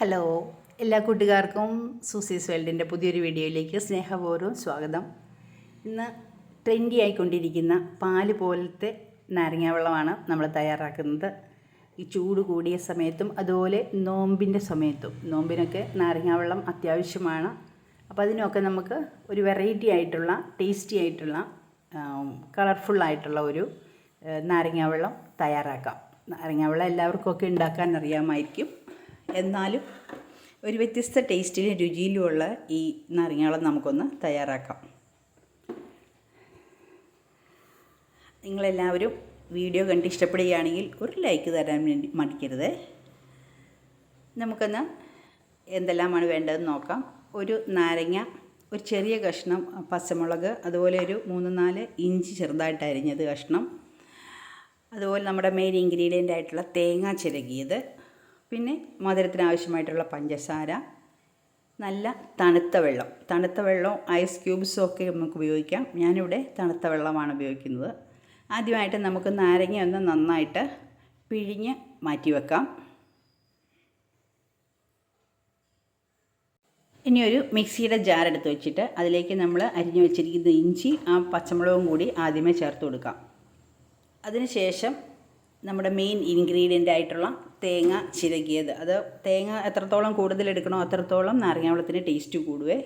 Hello എല്ലാ കൂട്ടുകാർക്കും സൂസീസ് വേൾഡിന്റെ പുതിയൊരു വീഡിയോയിലേക്ക് സ്നേഹപൂർവം സ്വാഗതം. ഇന്ന് ട്രെൻഡി ആയിക്കൊണ്ടിരിക്കുന്ന പാൽ പോലത്തെ നാരങ്ങ വെള്ളമാണ് നമ്മൾ തയ്യാറാക്കുന്നത്. ഈ ചൂട് കൂടിയ സമയത്തും അതുപോലെ നോമ്പിന്റെ സമയത്തും നോമ്പിനൊക്കെ നാരങ്ങ വെള്ളം അത്യാവശ്യമാണ്. അപ്പോൾ അതിനൊക്കെ നമുക്ക് ഒരു വെറൈറ്റി ആയിട്ടുള്ള ടേസ്റ്റി ആയിട്ടുള്ള കളർഫുള്ളായിട്ടുള്ള ഒരു നാരങ്ങ വെള്ളം തയ്യാറാക്കാം. നാരങ്ങ വെള്ളം എല്ലാവർക്കും ഒക്കെ ഉണ്ടാക്കാൻ അറിയാമായിരിക്കും. എന്നാലും ഒരു വ്യത്യസ്ത ടേസ്റ്റിലും രുചിയിലുമുള്ള ഈ നാരങ്ങാവെള്ളം നമുക്കൊന്ന് തയ്യാറാക്കാം. നിങ്ങളെല്ലാവരും വീഡിയോ കണ്ട് ഇഷ്ടപ്പെടുകയാണെങ്കിൽ ഒരു ലൈക്ക് തരാൻ വേണ്ടി മടിക്കരുത്. നമുക്കൊന്ന് എന്തെല്ലാമാണ് വേണ്ടതെന്ന് നോക്കാം. ഒരു നാരങ്ങ ഒരു ചെറിയ കഷ്ണം പച്ചമുളക് അതുപോലെ ഒരു മൂന്ന് നാല് ഇഞ്ചി ചെറുതായിട്ട് അരിഞ്ഞത് കഷ്ണം അതുപോലെ നമ്മുടെ മെയിൻ ഇൻഗ്രീഡിയന്റ് ആയിട്ടുള്ള തേങ്ങ ചിരകിയത് പിന്നെ മധുരത്തിന് ആവശ്യമായിട്ടുള്ള പഞ്ചസാര നല്ല തണുത്ത വെള്ളം. തണുത്ത വെള്ളം ഐസ് ക്യൂബ്സും ഒക്കെ നമുക്ക് ഉപയോഗിക്കാം. ഞാനിവിടെ തണുത്ത വെള്ളമാണ് ഉപയോഗിക്കുന്നത്. ആദ്യമായിട്ട് നമുക്ക് നാരങ്ങ ഒന്ന് നന്നായിട്ട് പിഴിഞ്ഞ് മാറ്റി വെക്കാം. ഇനി ഒരു മിക്സിയുടെ ജാർ എടുത്ത് വെച്ചിട്ട് അതിലേക്ക് നമ്മൾ അരിഞ്ഞു വെച്ചിരിക്കുന്ന ഇഞ്ചി ആ പച്ചമുളകും കൂടി ആദ്യമേ ചേർത്ത് കൊടുക്കാം. അതിനുശേഷം നമ്മുടെ മെയിൻ ഇൻഗ്രീഡിയന്റ് ആയിട്ടുള്ള തേങ്ങ ചിരകിയത്. അത് തേങ്ങ എത്രത്തോളം കൂടുതൽ എടുക്കണോ അത്രത്തോളം നാരങ്ങാവെള്ളത്തിന് ടേസ്റ്റ് കൂടുവേ.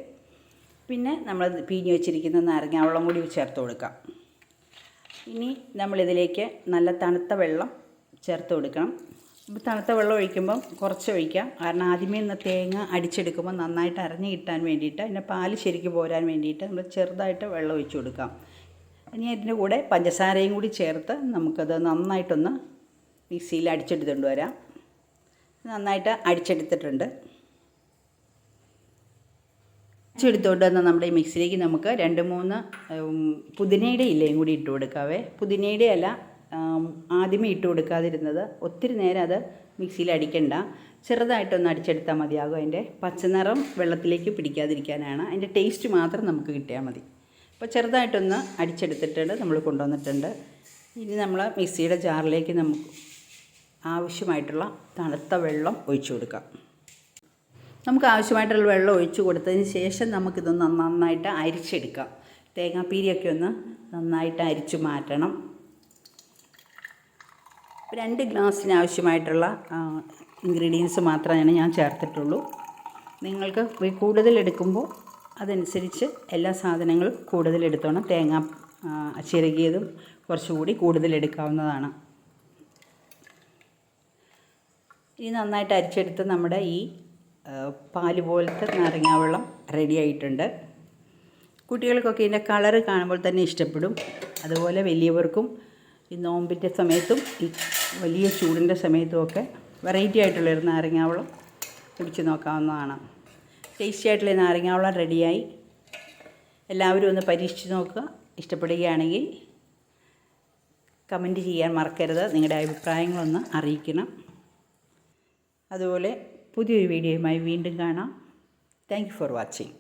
പിന്നെ നമ്മൾ പീഞ്ഞ് വെച്ചിരിക്കുന്ന നാരങ്ങാവെള്ളം കൂടി ചേർത്ത് കൊടുക്കാം. ഇനി നമ്മളിതിലേക്ക് നല്ല തണുത്ത വെള്ളം ചേർത്ത് കൊടുക്കണം. തണുത്ത വെള്ളം ഒഴിക്കുമ്പം കുറച്ച് ഒഴിക്കാം. കാരണം ആദ്യമേ ഇന്ന് തേങ്ങ അടിച്ചെടുക്കുമ്പോൾ നന്നായിട്ട് അരഞ്ഞു കിട്ടാൻ വേണ്ടിയിട്ട് അതിന്റെ പാൽ ശരിക്ക് പോരാൻ വേണ്ടിയിട്ട് നമ്മൾ ചെറുതായിട്ട് വെള്ളം ഒഴിച്ചു കൊടുക്കാം. ഇനി അതിന്റെ കൂടെ പഞ്ചസാരയും കൂടി ചേർത്ത് നമുക്കത് നന്നായിട്ടൊന്ന് മിക്സിയിൽ അടിച്ചെടുത്തുകൊണ്ട് വരാം. നന്നായിട്ട് അടിച്ചെടുത്തിട്ടുണ്ട്. അടിച്ചെടുത്തുകൊണ്ട് വന്ന നമ്മുടെ ഈ മിക്സിയിലേക്ക് നമുക്ക് രണ്ട് മൂന്ന് പുതിനയുടെ ഇലയും കൂടി ഇട്ട് കൊടുക്കാവേ. പുതിനയുടെ ഇല ആദ്യമേ ഇട്ട് കൊടുക്കാതിരുന്നത് ഒത്തിരി നേരം അത് മിക്സിയിൽ അടിക്കണ്ട. ചെറുതായിട്ടൊന്ന് അടിച്ചെടുത്താൽ മതിയാകും അതിന്റെ. പച്ചനിറം വെള്ളത്തിലേക്ക് പിടിക്കാതിരിക്കാനാണ്. അതിന്റെ ടേസ്റ്റ് മാത്രം നമുക്ക് കിട്ടിയാൽ മതി. അപ്പോൾ ചെറുതായിട്ടൊന്ന് അടിച്ചെടുത്തിട്ടുണ്ട് നമ്മൾ കൊണ്ടുവന്നിട്ടുണ്ട്. ഇനി നമ്മൾ മിക്സിയുടെ ജാറിലേക്ക് നമുക്ക് ആവശ്യമായിട്ടുള്ള തണുത്ത വെള്ളം ഒഴിച്ചു കൊടുക്കാം നമുക്ക് ആവശ്യമായിട്ടുള്ള വെള്ളം ഒഴിച്ചു കൊടുത്തതിന് ശേഷം നമുക്കിതൊന്ന് നന്നായിട്ട് അരിച്ചെടുക്കാം. തേങ്ങാപ്പീരിയൊക്കെ ഒന്ന് നന്നായിട്ട് അരിച്ചു മാറ്റണം. രണ്ട് ഗ്ലാസ്സിന് ആവശ്യമായിട്ടുള്ള ഇൻഗ്രീഡിയൻസ് മാത്രമേ ഞാൻ ചേർത്തിട്ടുള്ളൂ. നിങ്ങൾക്ക് കൂടുതൽ എടുക്കുമ്പോൾ അതനുസരിച്ച് എല്ലാ സാധനങ്ങളും കൂടുതൽ എടുത്തോണം. തേങ്ങ ചിരകിയതും കുറച്ചുകൂടി കൂടുതൽ എടുക്കാവുന്നതാണ്. ഇനി നന്നായിട്ട് അരിച്ചെടുത്ത് നമ്മുടെ ഈ പാൽ പോലത്തെ നാരങ്ങാവെള്ളം റെഡി ആയിട്ടുണ്ട്. കുട്ടികൾക്കൊക്കെ ഇതിന്റെ കളറ് കാണുമ്പോൾ തന്നെ ഇഷ്ടപ്പെടും. അതുപോലെ വലിയവർക്കും ഈ നോമ്പിന്റെ സമയത്തും ഈ വലിയ ചൂടിന്റെ സമയത്തുമൊക്കെ വെറൈറ്റി ആയിട്ടുള്ള ആയിട്ടുള്ളൊരു നാരങ്ങാവെള്ളം കുടിച്ച് നോക്കാവുന്നതാണ്. ടേസ്റ്റി ആയിട്ടുള്ള നാരങ്ങാവെള്ളം റെഡിയായി എല്ലാവരും ഒന്ന് പരീക്ഷിച്ച് നോക്കുക. ഇഷ്ടപ്പെടുകയാണെങ്കിൽ കമന്റ് ചെയ്യാൻ മറക്കരുത്. നിങ്ങളുടെ അഭിപ്രായങ്ങളൊന്ന് അറിയിക്കണം. അതുപോലെ പുതിയൊരു വീഡിയോയുമായി വീണ്ടും കാണാം. Thank for watching